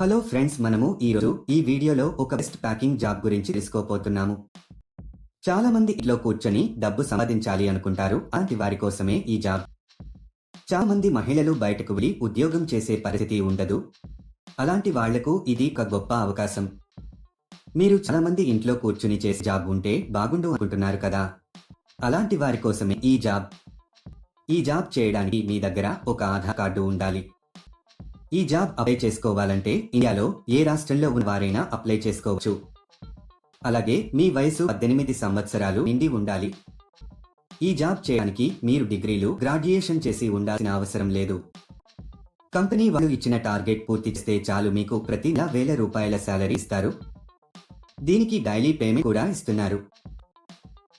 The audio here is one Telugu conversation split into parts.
హలో ఫ్రెండ్స్ మనము ఈరోజు ఈ వీడియోలో ఒక బెస్ట్ ప్యాకింగ్ జాబ్ గురించి తెలుసుకోపోతున్నాము చాలా మంది ఇంట్లో కూర్చొని డబ్బు సంపాదించాలి అనుకుంటారు అలాంటి వారి కోసమే ఈ జాబ్ చాలా మంది మహిళలు బయటకు వెళ్ళి ఉద్యోగం చేసే పరిస్థితి ఉండదు. అలాంటి వాళ్ళకు ఇది ఒక గొప్ప అవకాశం. మీరు చాలా మంది ఇంట్లో కూర్చుని చేసే జాబ్ ఉంటే బాగుండు అనుకుంటున్నారు కదా? అలాంటి వారి కోసమే ఈ జాబ్ ఈ జాబ్ చేయడానికి మీ దగ్గర ఒక ఆధార్ కార్డు ఉండాలి. ఈ జాబ్ అప్లై చేసుకోవాలంటే ఇండియాలో ఏ రాష్ట్రంలో ఉన్న వారైనా అప్లై చేసుకోవచ్చు. అలాగే మీ వయసు పద్దెనిమిది సంవత్సరాలు నిండి ఉండాలి. ఈ జాబ్ చేయడానికి మీరు డిగ్రీలు గ్రాడ్యుయేషన్ చేసి ఉండాల్సిన అవసరం లేదు. కంపెనీ వాళ్ళు ఇచ్చిన టార్గెట్ పూర్తి చేస్తే చాలు మీకు ప్రతి నెల వేల రూపాయల శాలరీ ఇస్తారు. దీనికి డైలీ పేమెంట్ కూడా ఇస్తున్నారు.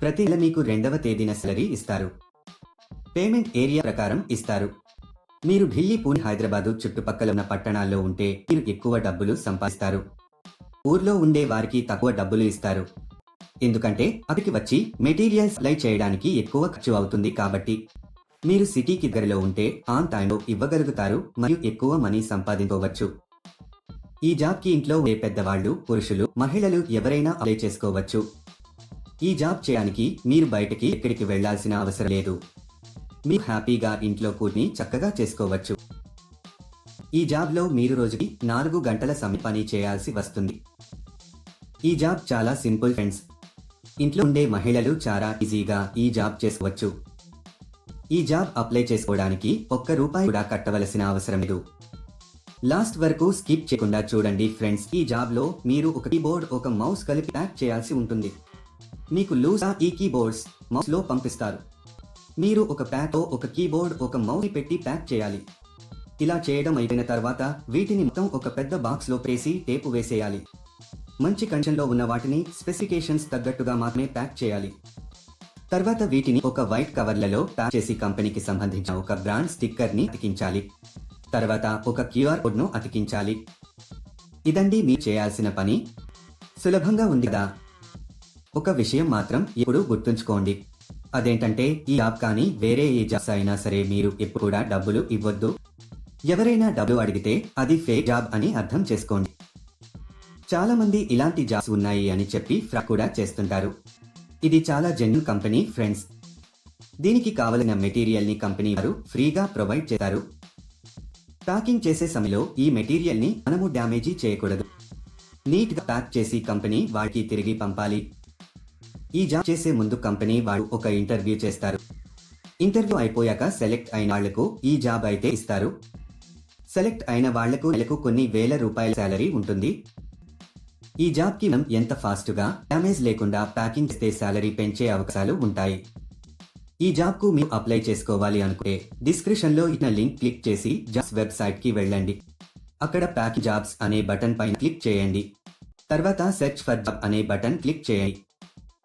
ప్రతి నెల మీకు రెండవ తేదీన శాలరీ ఇస్తారు. పేమెంట్ ఏరియా ప్రకారం ఇస్తారు. మీరు ఢిల్లీ పూణె హైదరాబాదు చుట్టుపక్కల ఉన్న పట్టణాల్లో ఉంటే మీరు ఎక్కువ డబ్బులు సంపాదిస్తారు. ఊర్లో ఉండే వారికి తక్కువ డబ్బులు ఇస్తారు. ఎందుకంటే అక్కడికి వచ్చి మెటీరియల్స్ సప్లై చేయడానికి ఎక్కువ ఖర్చు అవుతుంది కాబట్టి. మీరు సిటీకి దగ్గరలో ఉంటే ఆన్ టైంలో ఇవ్వగలుగుతారు మరియు ఎక్కువ మనీ సంపాదించుకోవచ్చు. ఈ జాబ్కి ఇంట్లో ఉండే పెద్దవాళ్ళు పురుషులు మహిళలు ఎవరైనా అప్లై చేసుకోవచ్చు. ఈ జాబ్ చేయడానికి మీరు బయటకి ఎక్కడికి వెళ్ళాల్సిన అవసరం లేదు. మీరు హ్యాపీగా ఇంట్లో కూర్ని చక్కగా చేసుకోవచ్చు. ఈ జాబ్లో మీరు రోజుకి నాలుగు గంటల సమయం పని చేయాల్సి వస్తుంది. ఈ జాబ్ చాలా సింపుల్ ఫ్రెండ్స్. ఇంట్లో ఉండే మహిళలు చాలా ఈజీగా ఈ జాబ్ చేసుకోవచ్చు. ఈ జాబ్ అప్లై చేసుకోవడానికి ఒక్క రూపాయి కూడా కట్టవలసిన అవసరం లేదు. లాస్ట్ వరకు స్కిప్ చేయకుండా చూడండి ఫ్రెండ్స్ ఈ జాబ్లో మీరు ఒక కీబోర్డ్ ఒక మౌస్ కలిపి ప్యాక్ చేయాల్సి ఉంటుంది. మీకు లూజ్ ఈ కీబోర్డ్స్ మౌస్లో పంపిస్తారు. మీరు ఒక ప్యాక్తో ఒక కీబోర్డ్ ఒక మౌని పెట్టి ప్యాక్ చేయాలి. ఇలా చేయడం అయిపోయిన తర్వాత వీటిని మొత్తం ఒక పెద్ద బాక్స్లో పేసి టేపు వేసేయాలి. మంచి కండిషన్లో ఉన్న వాటిని స్పెసిఫికేషన్స్ తగ్గట్టుగా మాత్రమే ప్యాక్ చేయాలి. తర్వాత వీటిని ఒక వైట్ కవర్లలో ప్యాక్ చేసి కంపెనీకి సంబంధించిన ఒక బ్రాండ్ స్టిక్కర్ని అతికించాలి. తర్వాత ఒక క్యూఆర్ కోడ్ను అతికించాలి. ఇదండి మీరు చేయాల్సిన పని. సులభంగా ఉంది కదా. ఒక విషయం మాత్రం ఇప్పుడు గుర్తుంచుకోండి. అదేంటంటే ఈ యాప్ కానీ వేరే ఏ జాబ్స్ అయినా సరే మీరు ఎప్పుడు కూడా డబ్బులు ఇవ్వద్దు. ఎవరైనా డబ్బు అడిగితే అది ఫేక్ జాబ్ అని అర్థం చేసుకోండి. చాలా మంది ఇలాంటి జాబ్స్ ఉన్నాయి అని చెప్పి ఫ్రాడ్ కూడా చేస్తుంటారు. ఇది చాలా జెన్యున్ కంపెనీ ఫ్రెండ్స్. దీనికి కావలసిన మెటీరియల్ని కంపెనీ వారు ఫ్రీగా ప్రొవైడ్ చేస్తారు. ప్యాకింగ్ చేసే సమయంలో ఈ మెటీరియల్ని మనము డ్యామేజీ చేయకూడదు. నీట్గా ప్యాక్ చేసి కంపెనీ వాడికి తిరిగి పంపాలి. ఈ జాబ్ చేసే ముందు కంపెనీ వాడు ఒక ఇంటర్వ్యూ చేస్తారు. ఇంటర్వ్యూ అయిపోయాక సెలెక్ట్ అయిన వాళ్ళకు ఈ జాబ్ అయితే ఇస్తారు. సెలెక్ట్ అయిన వాళ్ళకు నెలకు కొన్ని వేల రూపాయల శాలరీ ఉంటుంది. ఈ జాబ్కి మనం ఎంత ఫాస్ట్గా డ్యామేజ్ లేకుండా ప్యాకింగ్ చేస్తే శాలరీ పెంచే అవకాశాలు ఉంటాయి. ఈ జాబ్కు మీరు అప్లై చేసుకోవాలి అనుకుంటే డిస్క్రిప్షన్లో ఇచ్చిన లింక్ క్లిక్ చేసి జాబ్స్ వెబ్సైట్కి వెళ్ళండి. అక్కడ ప్యాకింగ్ జాబ్స్ అనే బటన్ పైన క్లిక్ చేయండి. తర్వాత సెర్చ్ ఫర్ జాబ్ అనే బటన్ క్లిక్ చేయండి.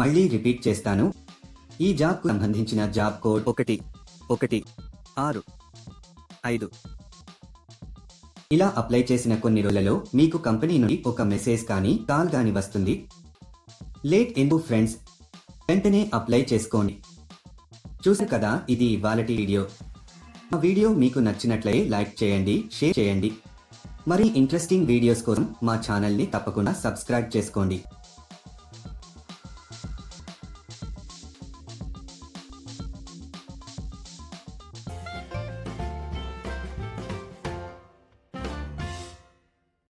మళ్ళీ రిపీట్ చేస్తాను. ఈ జాబ్కు సంబంధించిన జాబ్ కోడ్ ఒకటి ఒకటి ఆరు ఐదు. ఇలా అప్లై చేసిన కొన్ని రోజులలో మీకు కంపెనీ నుండి ఒక మెసేజ్ కానీ కాల్ కానీ వస్తుంది. లేట్ ఎందు ఫ్రెండ్స్ వెంటనే అప్లై చేసుకోండి. చూసారు కదా ఇది ఇవాళటి వీడియో. మా వీడియో మీకు నచ్చినట్లయితే లైక్ చేయండి షేర్ చేయండి. మరి ఇంట్రెస్టింగ్ వీడియోస్ కోసం మా ఛానల్ని తప్పకుండా సబ్స్క్రైబ్ చేసుకోండి.